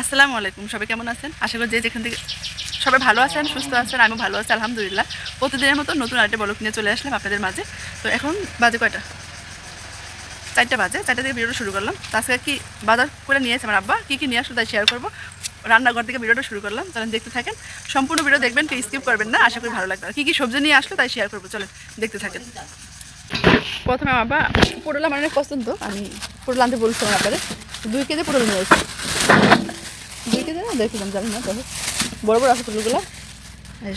আসসালামু আলাইকুম, সবাই কেমন আছেন? আশা করি যে যেখান থেকে সবাই ভালো আছেন, সুস্থ আছেন আমি ভালো আছি, আলহামদুলিল্লাহ। প্রতিদিনের মতো নতুন আরেকটা বলক নিয়ে চলে আসলাম আপনাদের মাঝে। তো এখন বাজে কয়টা? চারটা বাজে, চারটা থেকে ভিডিওটা শুরু করলাম। আজকে কি বাজার করে নিয়েছে আমার আব্বা, কী কী নিয়ে আসলো তাই শেয়ার করব। রান্নাঘর থেকে ভিডিওটা শুরু করলাম তাহলে দেখতে থাকেন। সম্পূর্ণ ভিডিও দেখবেন, কেউ স্কিপ করবেন না, আশা করি ভালো লাগবে। কী কী সবজি নিয়ে আসলো তাই শেয়ার করব, চলেন দেখতে থাকেন। প্রথমে আমার আব্বা, পটল আমার অনেক পছন্দ, আমি পটল আনতে বলছিলাম আপনাদের। দুই কেজি পটল নিয়ে এসেছি। দুই কেজি না জানি না তবে বড় বড় আছে পটলগুলো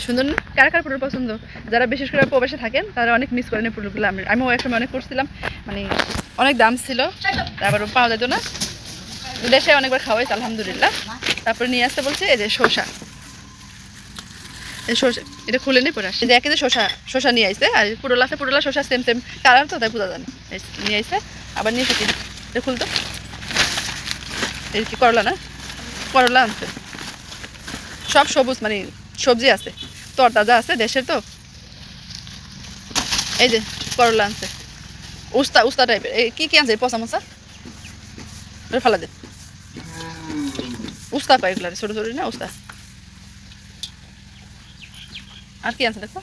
সুন্দর না? কার কার পটল পছন্দ? যারা বিশেষ করে প্রবাসে থাকেন, তারা অনেক মিস করেন পটলগুলো আমি, আমিও এক সময় অনেক করছিলাম মানে অনেক দাম ছিল, তারপর পাওয়া যেত না। দেশে অনেকবার খাওয়া হয়েছে আলহামদুলিল্লাহ। তারপরে নিয়ে আসতে বলছে, এই যে শসা। শসা, এটা খুলে নিই পরে আসি। এই যে এক কেজি শসা শসা নিয়ে আইসে আর পুরোলা আছে, পুরোলা শসা সেম সেম কালার তো, তাই বোঝা যায় নিয়ে আইসে আবার নিয়ে এসেছি এটা খুলতো। এই কি করলা না? করলা আনছে। সব সবুজ মানে সবজি আছে, তরতাজা আছে দেশের তো। এই যে করলা আনছে। উস্তা উস্তা টাইপের এই কি কি আনছে? পচা মশা ফেলা দে। উস্তা পাই এগুলো ছোটো ছোটো না উস্তা? আর কি আছে দেখো?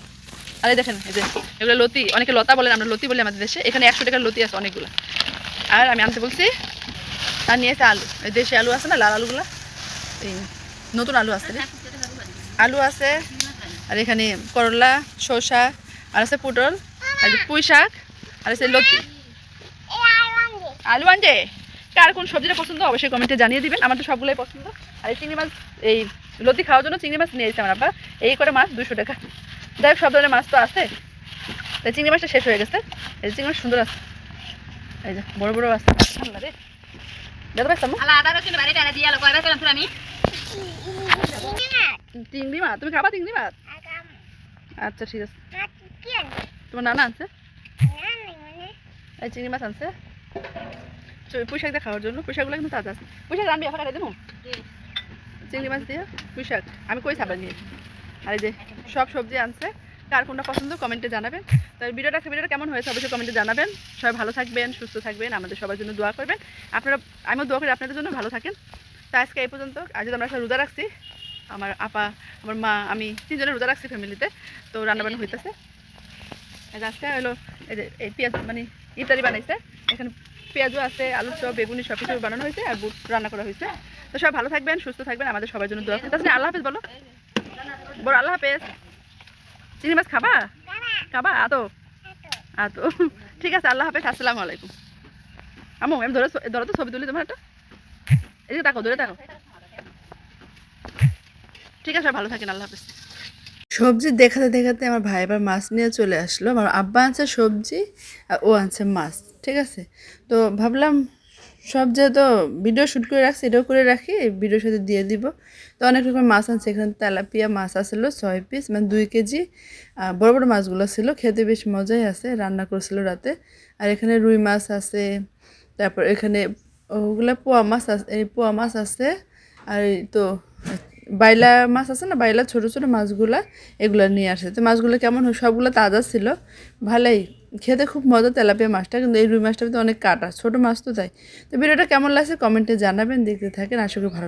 আরে দেখেন, এই যে এগুলো লতি, অনেকে লতা বলেন আমরা লতি বলি আমাদের দেশে। এখানে একশো টাকার লতি আছে অনেকগুলো। আর আমি আনতে বলছি আর নিয়েছে আলু। দেশে আলু আছে না, লাল আলুগুলো? এই নতুন আলু আছে। আলু আছে, আর এখানে করলা, শসা, আর আছে পটল, আর পুঁই শাক, আর আছে লতি। আলু আনছে কার কোন সবজিটা পছন্দ? অবশ্যই কমেন্টে জানিয়ে দিবেন। আমার তো সবগুলোই পছন্দ। আর এই চিংড়ি মাছ, এই লতি খাওয়ার জন্য চিংড়ি মাছ নিয়ে এসেছে আমার এই করে মাছ দুশো টাকা। যাই হোক, সব ধরনের মাছ তো আছে। তাই চিংড়ি মাছটা শেষ হয়ে গেছে। এই চিংড়ি মাছ সুন্দর আছে। এই যে, বড় বড় আছে। ঠান্ডা রে। কয়বার পেলাম আমি? চিংড়ি মাছ। তুমি খাবা চিংড়ি মাছ? আচ্ছা ঠিক আছে। তোমার নানা আনছে? এই চিংড়ি মাছ আনছে? চ- পুঁই দিয়ে খাওয়ার জন্য। পুঁই শাকগুলো কিন্তু তাজা আছে। পুঁই শাক আমি এখন দেবো? চিংড়ি মাছ দিয়ে পুঁই শাক আমি কই খাবার নিয়ে আর এই যে সব সবজি আনছে। কার কোনটা পছন্দ কমেন্টে জানাবেন। তো ভিডিওটা ভিডিওটা কেমন হয়েছে অবশ্যই কমেন্টে জানাবেন। সবাই ভালো থাকবেন, সুস্থ থাকবেন। আমাদের সবার জন্য দোয়া করবেন। আপনারা, আমিও দোয়া করি আপনাদের জন্য ভালো থাকেন। তো আজকে এই পর্যন্ত। আজ আমরা রোজা রাখছি, আমার আপা, আমার মা, আমি তিনজনে রোজা রাখছি ফ্যামিলিতে তো রান্নাবান্না হইতেছে। আজকে হলো এই যে এই পেঁয়াজ মানে ইত্যাদি বানাইছে। এখানে পেঁয়াজও আছে, আলু চপ বেগুনি সব কিছু বানানো হয়েছে আর বুট রান্না করা হয়েছে। তো সবাই ভালো থাকবেন, সুস্থ থাকবেন, আমাদের সবার জন্য দোয়া আল্লাহ হাফেজ বলো। বড় আল্লাহ হাফেজ। চিংড়ি মাছ খাবা? খাবা? আতো আতো ঠিক আছে, আল্লাহ হাফেজ। আসসালামু আলাইকুম। আমি ধরে, ধরো তো ছবি তুলি তোমার একটা। এদিকে তাকো ধরে তাকো ঠিক আছে, ভালো থাকেন, আল্লাহ হাফেজ। সবজি দেখাতে দেখাতে আমার ভাই আবার মাছ নিয়ে চলে আসলো। আমার আব্বা আনছে সবজি আর ও আনছে মাছ, ঠিক আছে? তো ভাবলাম সব যেহেতু ভিডিও শ্যুট করে রাখছি, এটাও করে রাখি ভিডিওর সাথে দিয়ে দিব। তো অনেক রকম মাছ আনছে, এখানে তেলাপিয়া মাছ আসলো ছয় পিস মানে দুই কেজি। বড় বড় মাছগুলো ছিল, খেতে বেশ মজাই আছে, রান্না করছিল রাতে। আর এখানে রুই মাছ আছে, তারপর এখানে ওগুলো পোয়া মাছ এই পোয়া মাছ আছে, আর তো বাইলা মাছ আছে না, বাইলা ছোট ছোট মাছগুলা এগুলো নিয়ে আসে। তো মাছগুলো কেমন হয়, সবগুলো তাজা ছিল, ভালোই। খেতে খুব মজা তেলাপিয়া মাছটা, কিন্তু এই রুই মাছটা তো অনেক কাটা, ছোট মাছ তো তাই। তো ভিডিওটা কেমন লাগছে কমেন্টে জানাবেন, দেখতে থাকেন, আশা করি ভালো